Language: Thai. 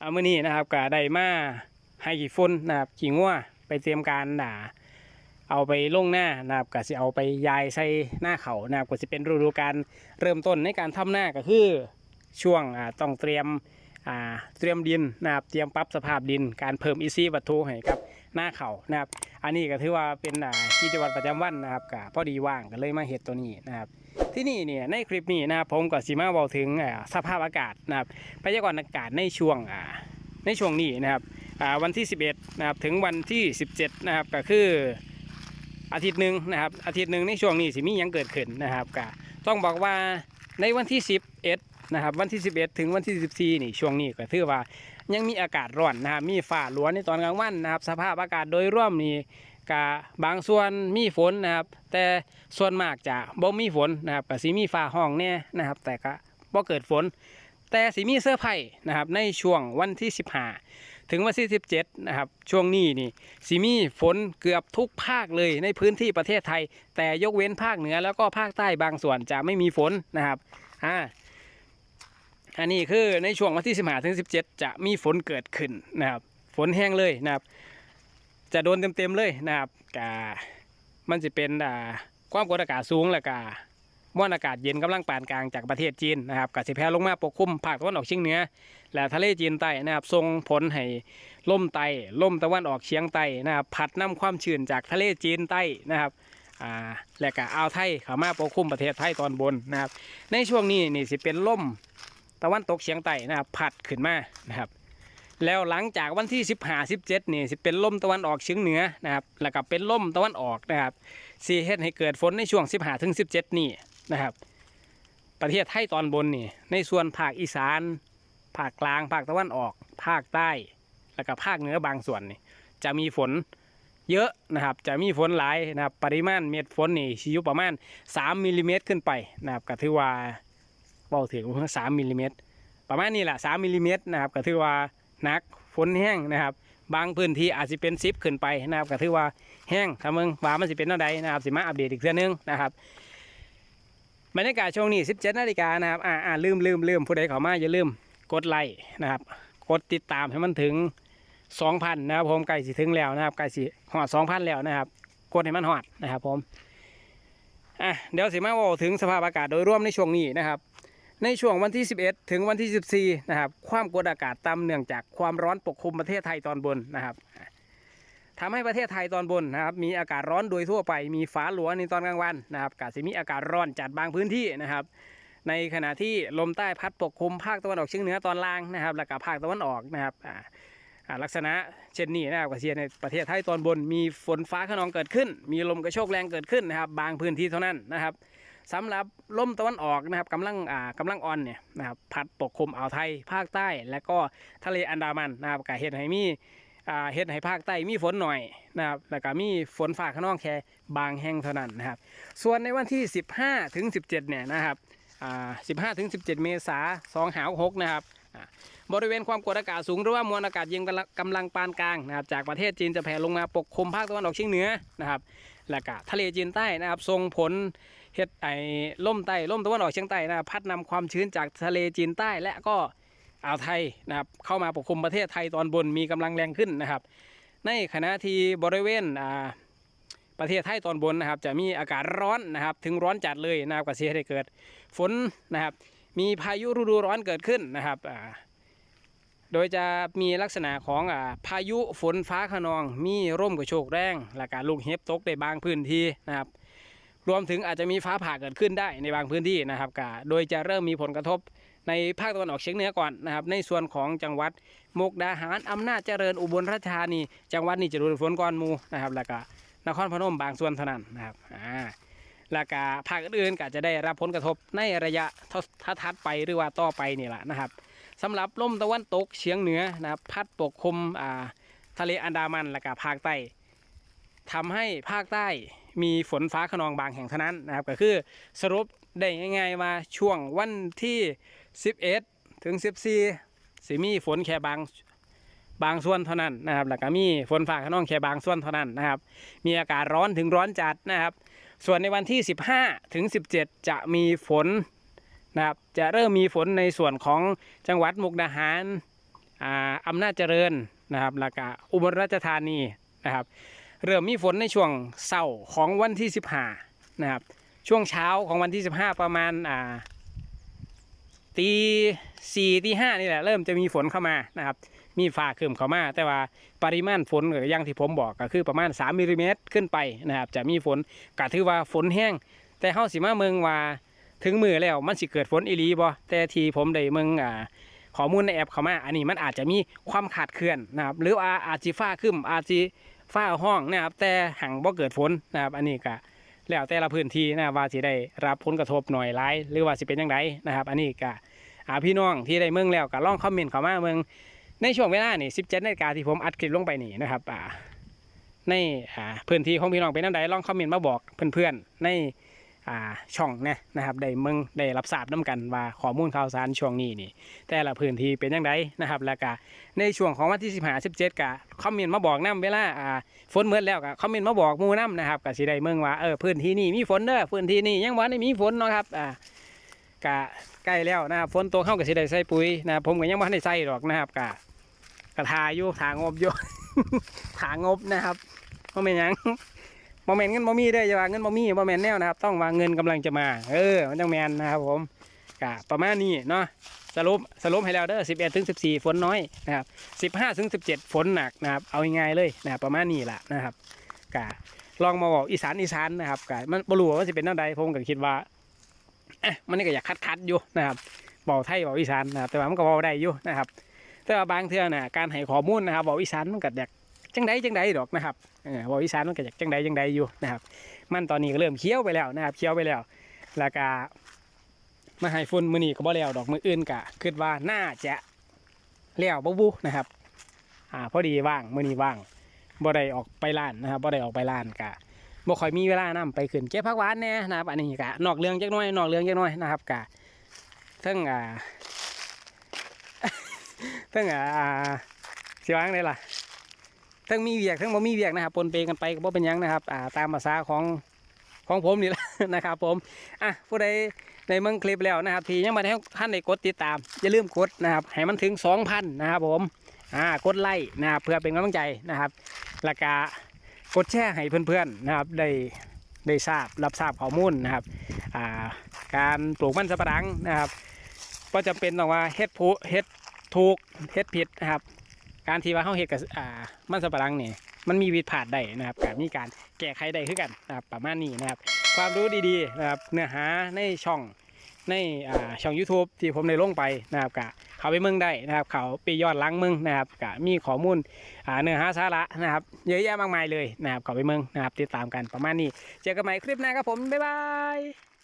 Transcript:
เอามื่อนี้นะครับก็ได้มาให้กี่ฝนนะครับขี่งัวไปเตรียมการด่าเอาไปลงหน้านะครับก็สิเอาไปยายใส่หน้าเขานะครับก็สิเป็นฤดูการเริ่มต้นในการทำหน้าก็คือช่วงอ่าต้องเตรียมอ่าเตรียมดินนะครับเตรียมปรับสภาพดิน การเพิ่มอีซีวัตถุให้กับหน้าเขานะครับ อันนี้ก็ถือว่าเป็นกิจวัตรประจำวันนะครับก็พอดีว่างก็เลยมาเห็ดตัวนี้นะครับ ที่นี่เนี่ยในคลิปนี้นะครับผมก็สิมาบอกถึงสภาพอากาศนะครับพยากรณ์อากาศในช่วงในช่วงนี้นะครับวันที่ 11นะครับถึงวันที่ 17นะครับก็คืออาทิตย์หนึ่งนะครับอาทิตย์หนึ่งในช่วงนี้สิมียังเกิดขึ้นนะครับก็ต้องบอกว่าในวันที่ 11นะครับวันที่ 11 ถึงวันที่ 14นี่ช่วงนี้ก็ถือว่ายังมีอากาศร้อนนะครับมีฟ้าหลวในตอนกลางวันนะครับสภาพอากาศโดยรวมนี่ ก็บางส่วนมีฝนนะครับ แต่ส่วนมากจะบ่มีฝนนะครับก็สิมีฟ้าห้องแน่นะครับ แต่ก็บ่เกิดฝน แต่สิมีเสื้อไผ่นะครับในช่วงวันที่ 15 ถึงวันที่ 17นะครับช่วงนี้นี่สิมีฝนเกือบทุกภาคเลยในพื้นที่ประเทศไทย แต่ยกเว้นภาคเหนือแล้วก็ภาคใต้บางส่วนจะไม่มีฝนนะครับอ่าอันนี้คือในช่วงวันที่ 15ถึง17 จะมีฝนเกิดขึ้นนะครับ ฝนแห้งเลยนะครับ จะโดนเต็มๆเลยนะครับกามันจะเป็นอ่าความกดอากาศสูงแล้วก็มวลอากาศเย็นกำลังปานกลางจากประเทศจีนนะครับก็สิแผ่ลงมาปกคลุมภาคตะวันออกเฉียงเหนือ และทะเลจีนใต้นะครับส่งผลให้ลมไต้ลมตะวันออกเฉียงใต้นะครับพัดนำความชื้นจากทะเลจีนใต้นะครับอ่าและก็อ่าวไทยเข้ามาปกคลุมประเทศไทยตอนบนนะครับ ในช่วงนี้นี่สิเป็นลมตะวันตกเฉียงใต้นะครับพัดขึ้นมานะครับ แล้วหลังจากวันที่ 15 17นี่สิเป็นลมตะวันออกเฉียงเหนือนะครับแล้วก็เป็นลมตะวันออกนะครับสีเฮ็ดให้เกิดฝนในช่วง 15ถึง17 นี่นะครับ ประเทศไทยตอนบนนี่ในส่วนภาคอีสาน ภาคกลาง ภาคตะวันออก ภาคใต้ แล้วก็ภาคเหนือบางส่วนนี่จะมีฝนเยอะนะครับจะมีฝนหลายนะครับปริมาณเม็ดฝนนี่สิอยู่ประมาณ 3มิลลิเมตรขึ้นไปนะครับก็ถือว่าเบาถึงสามมิลลิเมตรประมาณนี้แหละ3มิลลิเมตรนะครับก็ถือว่า นักฝนแห้งนะครับ บางพื้นที่อาจจะเป็นซิปขึ้นไปนะครับก็ถือว่าแห้งถ้ามึงว่ามันสิเป็นเท่าใดนะครับสิมาอัปเดตอีกเทื่อนึงนะครับบรรยากาศช่วงนี้ 17นาฬิกานะครับอ่าอ่าลืมลืมลืมผู้ใดเข้ามาอย่าลืมกดไลค์นะครับ กดติดตามให้มันถึง 2,000นะครับผมใกล้สิถึงแล้วนะครับใกล้สิหอด2,000 แล้วนะครับ กดให้มันหอดนะครับผมอะเดี๋ยวสิมาเว่าถึงสภาพอากาศโดยรวมในช่วงนี้นะครับ ในช่วงวันที่ 11 ถึงวันที่ 14 นะครับ ความกดอากาศต่ำเนื่องจากความร้อนปกคลุมประเทศไทยตอนบนนะครับทำให้ประเทศไทยตอนบนนะครับมีอากาศร้อนโดยทั่วไปมีฟ้าหลัวในตอนกลางวันนะครับกาศมีอากาศร้อนจัดบางพื้นที่นะครับ ในขณะที่ลมใต้พัดปกคลุมภาคตะวันออกเฉียงเหนือตอนล่างนะครับ และก็ภาคตะวันออกนะครับลักษณะเช่นนี้นะครับก็เชียในประเทศไทยตอนบน มีฝนฟ้าขนองเกิดขึ้น มีลมกระโชกแรงเกิดขึ้นนะครับ บางพื้นที่เท่านั้นนะครับ สำหรับลมตะวันออกนะครับกำลังอ่ากำลังอ่อนเนี่ยนะครับพัดปกคลุมอ่าวไทยภาคใต้ และก็ทะเลอันดามันนะครับกาเฮ็ดให้มีอ่าเฮ็ดให้ภาคใต้มีฝนหน่อยนะครับแล้วก็มีฝนฟ้าขนองแค่บางแห่งเท่านั้นนะครับ ส่วนในวันที่ 15ถึง17 เนี่ยนะครับอ่า15ถึง17 เมษายน2หาว6นะครับบริเวณความกดอากาศสูงหรือว่ามวลอากาศเย็นกำลังกำลังปานกลางนะครับจากประเทศจีนจะแผ่ลงมาปกคลุมภาคตะวันออกเฉียงเหนือนะครับ และก็ทะเลจีนใต้นะครับส่งผลเฮ็ดไอ้ล่มใต้ล่มตะวันออกเฉียงใต้นะครับพัดนำความชื้นจากทะเลจีนใต้และก็อ่าวไทยนะครับเข้ามาปกคลุมประเทศไทยตอนบนมีกำลังแรงขึ้นนะครับ ในขณะที่บริเวณอ่าประเทศไทยตอนบนนะครับจะมีอากาศร้อนนะครับถึงร้อนจัดเลยนะครับก็เสียให้เกิดฝนนะครับมีพายุฤดูร้อนเกิดขึ้นนะครับอ่า โดยจะมีลักษณะของอพายุฝนฟ้าขนอง มีร่มกระโชกแรงและการลูกเห็บตกในบางพื้นที่นะครับ รวมถึงอาจจะมีฟ้าผ่าเกิดขึ้นได้ในบางพื้นที่นะครับกโดยจะเริ่มมีผลกระทบในภาคตะวันออกเฉียงเหนือก่อนนะครับ ในส่วนของจังหวัดมุกดาหารอำนาจเจริญอุบลราชธานีจังหวัดนี้จะโดนฝนก่อนมูนะครับ แล้วก็นครพนมบางส่วนเท่านั้นนะครับอ่าแล้วก็ภาคอื่นๆก็จะได้รับผลกระทบในระยะทัดไปหรือว่าต่อไปนี่แหละนะครับ สำหรับลมตะวันตกเฉียงเหนือนะครับพัดปกคลุมอ่าทะเลอันดามันและก็ภาคใต้ทำให้ภาคใต้มีฝนฟ้าขนองบางแห่งเท่านั้นนะครับก็คือสรุปได้ง่ายๆมาช่วงวันที่ 11 ถึง 14สิมีฝนแค่บางบางส่วนเท่านั้นนะครับแล้วก็มีฝนฟ้าขนองแค่บางส่วนเท่านั้นนะครับ มีอากาศร้อนถึงร้อนจัดนะครับ ส่วนในวันที่ 15 ถึง 17 จะมีฝน นะครับจะเริ่มมีฝนในส่วนของจังหวัดมุกดาหารอ่าอำนาจเจริญนะครับแล้วก็อุบลราชธานีนะครับ เริ่มมีฝนในช่วงเช้าของวันที่ 15นะครับช่วงเช้าของวันที่ 15 ประมาณอ่าตีสี่ตีห้านี่แหละเริ่มจะมีฝนเข้ามานะครับมีฟ้าครึมเข้ามา แต่ว่าปริมาณฝนก็อย่างที่ผมบอกก็คือประมาณ3มิลลิเมตรขึ้นไปนะครับจะมีฝนก็ถือว่าฝนแห้ง แต่เฮาสิมาเมืองว่า ถึงมือแล้วมันสิเกิดฝนอีหลีบ่แต่ที่ผมได้เมืองอ่าข้อมูลในแอปเข้ามา อันนี้มันอาจจะมีความขาดเคลื่อนนะครับหรือว่าอาจสิฟ้าครึมอาจสิฟ้าห้องนะครับแต่หังบ่เกิดฝนนะครับ อันนี้ก็แล้วแต่ละพื้นที่นะว่าสิได้รับผลกระทบหน่อยหลายหรือว่าสิเป็นจังไดนะครับ อันนี้ก็อาพี่น้องที่ได้เมืองแล้วก็ลองคอมเมนต์เข้ามาเมืองในช่วงเวลานี่17นาฬิกาที่ผมอัดคลิปลงไปนี่นะครับอ่าในอ่าพื้นที่ของพี่น้องเป็นน้ำใดลองคอมเมนต์มาบอกเพื่อนๆใน อ่าช่องนะนะครับได้เมืองได้รับทราบน้กันว่าข้อมูลข่าวสารช่วงนี้นี่ แต่ละพื้นที่เป็นยังไงนะครับแล้วก็ในช่วงของวันที่15 17ก็คอมเมนต์มาบอกน้เวลาอ่าฝนเมื่อแล้วก็คอมเมนต์มาบอกมูน้นะครับก็สิได้เมืองว่าเออพื้นที่นี้มีฝนเด้อพื้นที่นี้ยังบ่ได้มีฝนเนาะครับอ่าก็ใกล้แล้วนะครับฝนตกเข้าก็สิได้ใส่ปุ๋ยนะผมก็ยังบ่ทันได้ใส่หรอกนะครับก็กระทาอยู่ทางบอยู่ถางบนะครับบ่แม่ยัง บ่แมนเงินบ่มีเด้ออย่าว่าเงินบ่มีบ่แมนแนวนะครับ ต้องว่าเงินกำลังจะมา เออ มันจังแมนนะครับผมก็ประมาณนี้เนาะสรุปสรุปให้แล้วเด้อ11ถึง14ฝนน้อยนะครับ15ถึง17ฝนหนักนะครับ เอาง่ายๆเลยนะครับประมาณนี้ละนะครับก็ลองมาบอกอีสานอีสานนะครับก็มันบรูว่าสิเป็นแนวใดผมก็คิดว่าเอ๊ะมันนี่ก็อยากคัดๆอยู่นะครับเว้าไทยเว้าอีสานนะครับแต่ว่ามันก็เว้าได้อยู่นะครับ แต่ว่าบางเทื่อน่ะการให้ข้อมูลนะครับบอกอีสานมันก็อยาก จังใดจังใดดอกนะครับเออบอกอีสานมันก็อยากจังใดจังใดอยู่นะครับ มันตอนนี้ก็เริ่มเคี้ยวไปแล้วนะครับเคี้ยวไปแล้วแล้วก็มาให้ฝุ่นมือนี้ก็บ่แล้วดอกมืออื่นก็คิดว่าน่าจะแล้วบ่บุนะครับอ่าพอดีว่างมือนี้ว่างบ่ได้ออกไปร้านนะครับบ่ได้ออกไปร้านก็บ่ค่อยมีเวลานํไปขึ้นเก็บผักหวานแน่นะครับอันนี้ก็นอกเรื่องจักหน่อยนอกเรื่องจักหน่อยนะครับก็เทั้งอ่าทั้งอ่าสิวางได้ล่ะ ทั้งมีเวียกทั้งบ่มีเวียกนะครับปนเปกันไปก็บ่เป็นยังนะครับอ่าตามภาษาของของผมนี่แหละนะครับผมอะผู้ใดในเมืองคลิปแล้วนะครับ ที่ยังมาให้ท่านได้กดติดตาม อย่าลืมกดนะครับให้มันถึง 2,000 นะครับผมอ่ากดไลค์นะครับเพื่อเป็นกำลังใจนะครับแล้วก็กดแชร์ให้เพื่อนๆนะครับได้ได้ทราบรับทราบข้อมูลนะครับอ่าการปลูกมันสำปะหลังนะครับ ก็จำเป็นต้องว่าเฮ็ดผู้เฮ็ดถูกเฮ็ดผิดนะครับ การที่ว่าเขาเฮ็ดกับอ่ามันสับปะรังเนี่ยมันมีวิธีผ่านได้นะครับการมีการแก้ไขได้คือกันนะครับประมาณนี้นะครับ ความรู้ดีๆนะครับเนื้อหาในช่องในอ่าช่อง YouTube ที่ผมได้ลงไปนะครับกะเขาไปเมืองได้นะครับ เขาไปยอดล้างเมืองนะครับกะมีข้อมูลอ่าเนื้อหาสาระนะครับ เยอะแยะมากมายเลยนะครับเขาไปเมืองนะครับ ติดตามกันประมาณนี้ เจอกันใหม่คลิปหน้าครับผม บ๊ายบาย